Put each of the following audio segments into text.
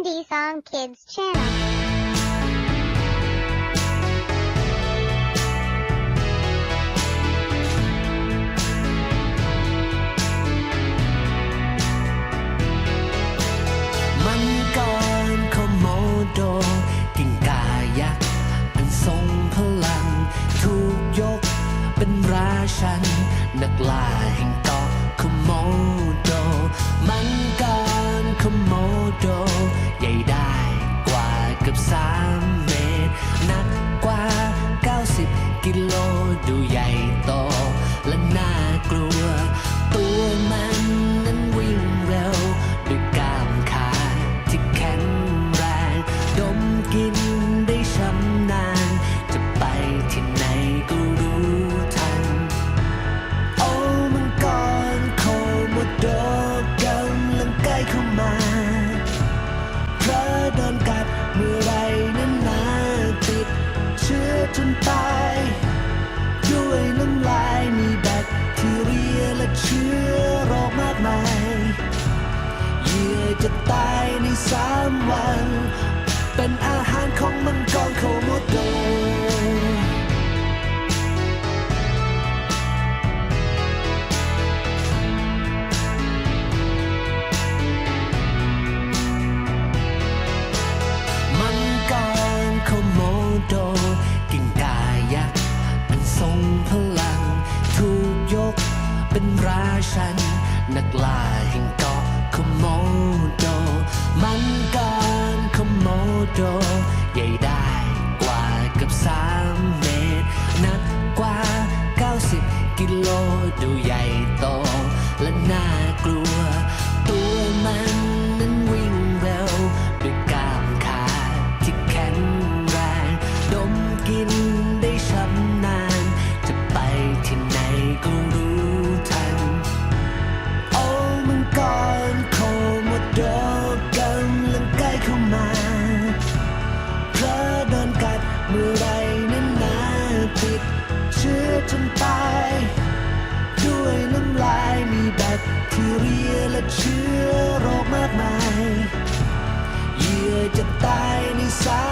Indie Song Kids Channel. ฉัน เชื้อโรคมากมายเหยื่อจะตายในสามวัน เป็นอาหารของมังกรงขามดโด ฉันนักล่า ดเชื้อโรคมากมาย เหยื่อจะตายในสา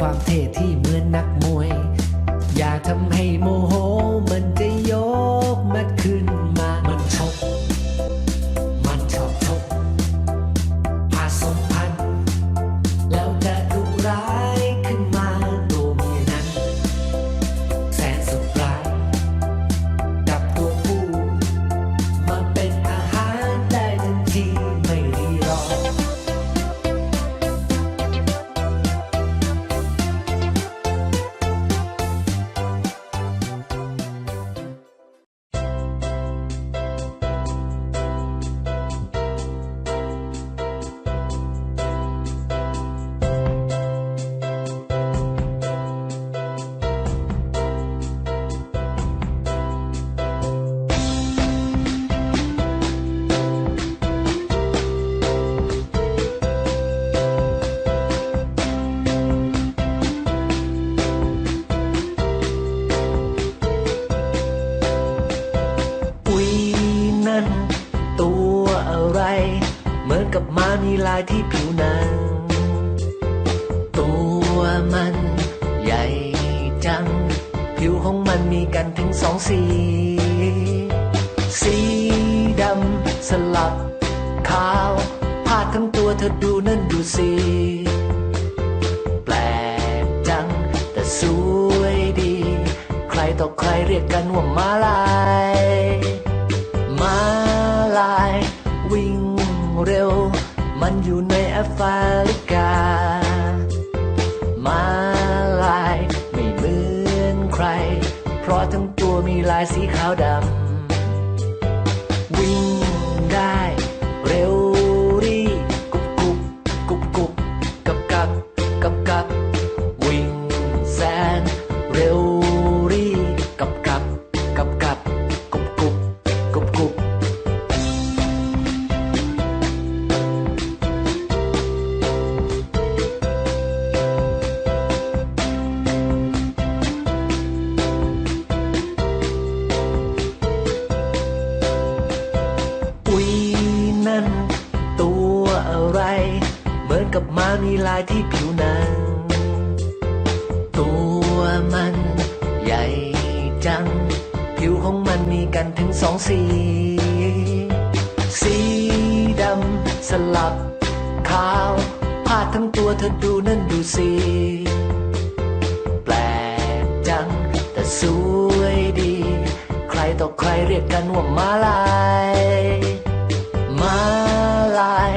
ความเท่ที่เหมือนนักมวย เหมือนกับม้ามีลายที่ผิวหนัง ตัวมันใหญ่จัง ผิวของมันมีกันถึงสองสี สีดำสลับขาวพาดทั้งตัวเธอดูนั่นดูสิแปลกจังแต่สวยดี ใครต่อใครเรียกกันว่ามาลาย เร็ว มันอยู่ในแอฟริกา มาลายไม่เหมือนใคร เพราะทั้งตัวมีลายสีขาวดำ บม้ามีลายที่ผิวหนัง ตัวมันใหญ่จัง ผิวของมันมีกันถึงสองสี สีดำสลับขาวพาดทั้งตัวเธอดูนั่นดูสิแปลกจัง แต่สวยดี ใครต่อใครเรียกกันว่ามาลาย มาลาย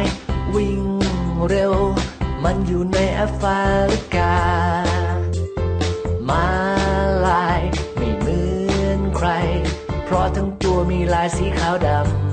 วิ่ง เร็ว มันอยู่ในแอฟริกา มาลายไม่เหมือนใคร เพราะทั้งตัวมีลายสีขาวดำ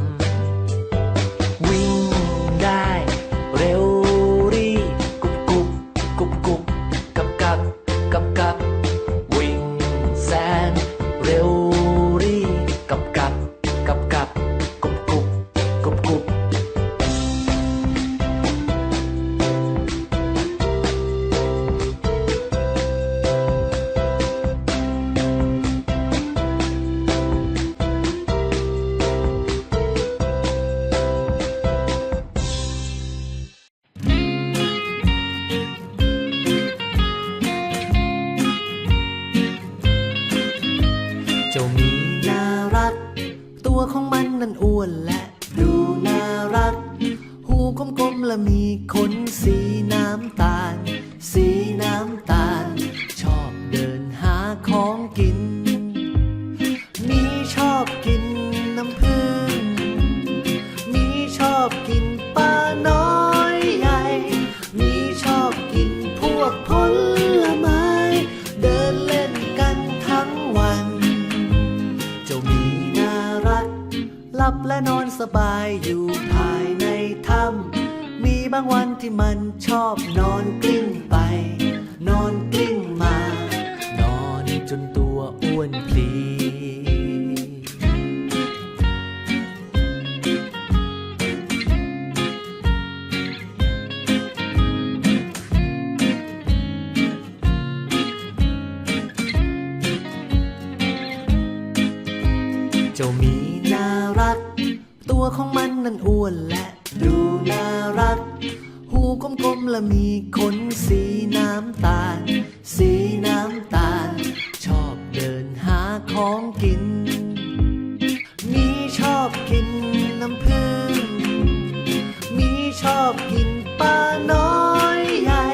อบกินปลาน้อยใหญ่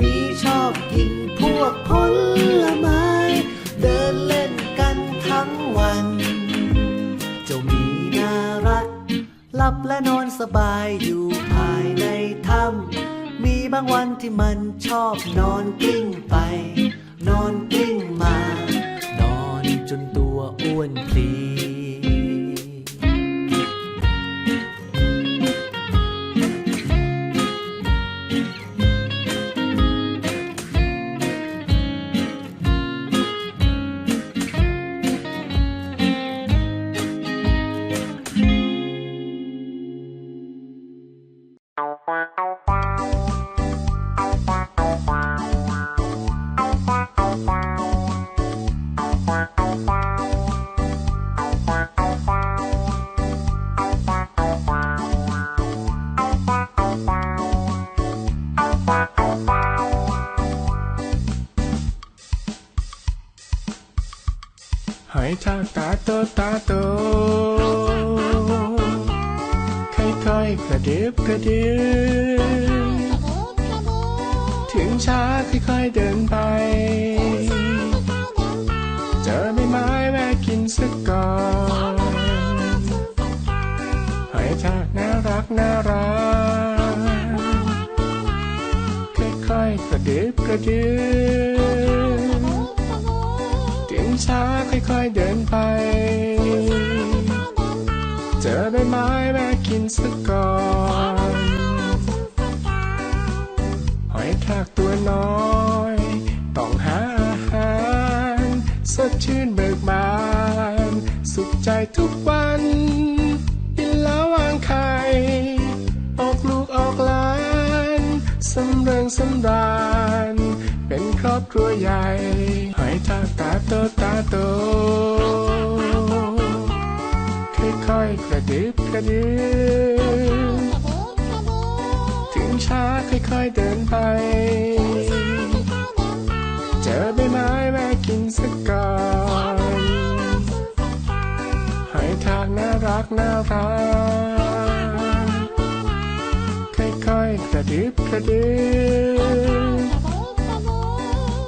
มีชอบกินพวกผลไม้ เดินเล่นกันทั้งวัน เจ้ามีน่ารัก หลับและนอนสบายอยู่ภายในถ้ำมีบางวันที่มันชอบนอนกลิ้งไป นอนกลิ้งมา นอนจนตัวอ้วนพลี ทากตาโตตาโตค่อยๆกระดิบกระดิบถึงช้าค่อยๆเดินไป เจอใบไม้แวะกินสักก่อนหอยทากน่ารักน่ารักค่อยๆกระดิบกระดิบ ค่อยเดินไป เจอใบไม้แวะกินสักก่อนหอยทากตัวน้อยต้องหาอาหารสดชื่นเบิกบาน สุขใจทุกวันกินแล้ววางไข่ออกลูกออกหลานสำเริงสำราญเป็นครอบครัวใหญ่หอยทากตาโต โต ค่อยๆกระดิบกระดิบถึงช้าค่อยๆเดินไป เจอใบไม้แวะกินสักก่อนหอยทากน่ารักน่ารักค่อยๆกระดิบกระดิบ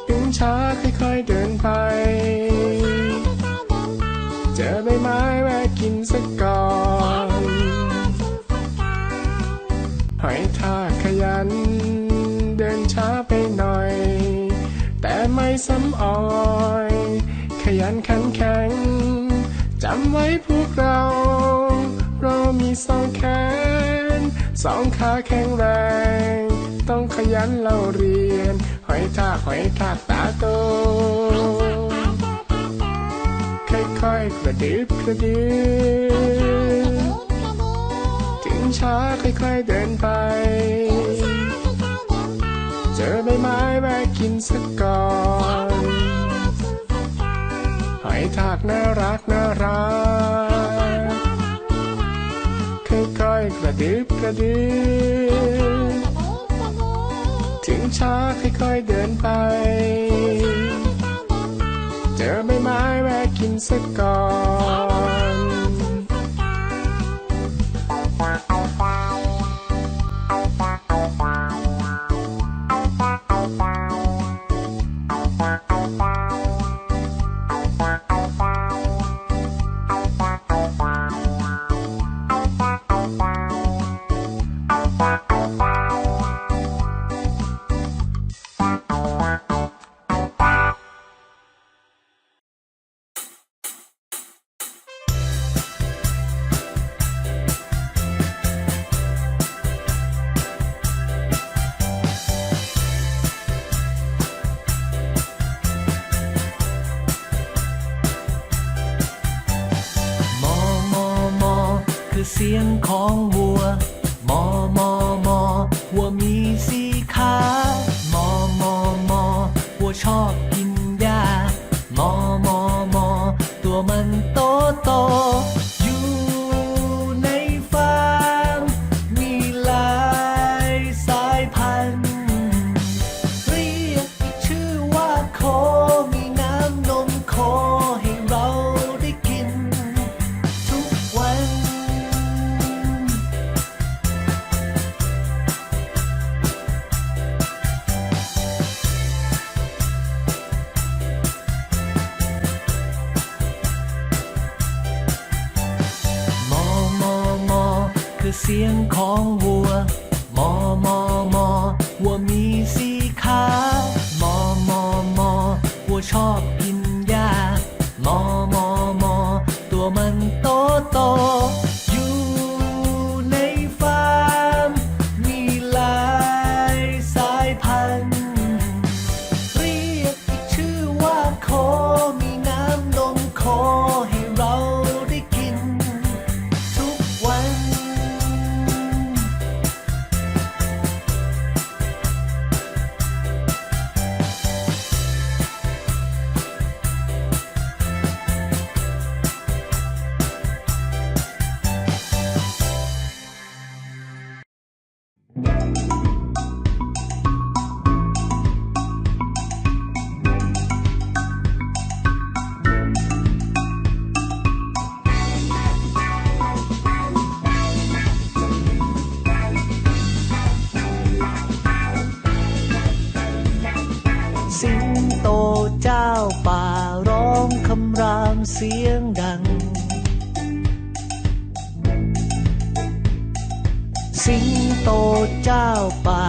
ถึงช้าค่อยๆเดินไป แต่ไม่ซ้ำอ่อย ขยันขันแข็ง จำไว้พวกเรา เรามีสองแขน สองขาแข็งแรง ต้องขยันเราเรียน หอยทากหอยทากตาโต ค่อยๆกระดิบกระดิบถึงช้าค่อยๆเดินไปเจอใบ ไม้แวะกินสักก่อนหอยทากน่ารักน่ารักค่อยๆกระดิบกระดิบถึงช้าค่อยๆเดินไป เจอใบไม้แวะกินสักก่อน กินหญ้ามอมอมอตัวมัน คือเสียงของวัว มอมอมอวัวมีสีขาวมอมอมอวัวชอบกิน โตเจ้าป่าร้องคำรามเสียงดัง สิงโตเจ้าป่า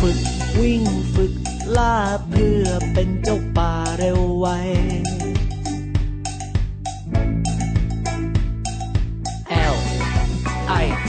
ฝึกวิ่งฝึกล่าเพื่อเป็นเจ้าป่าเร็วไว L I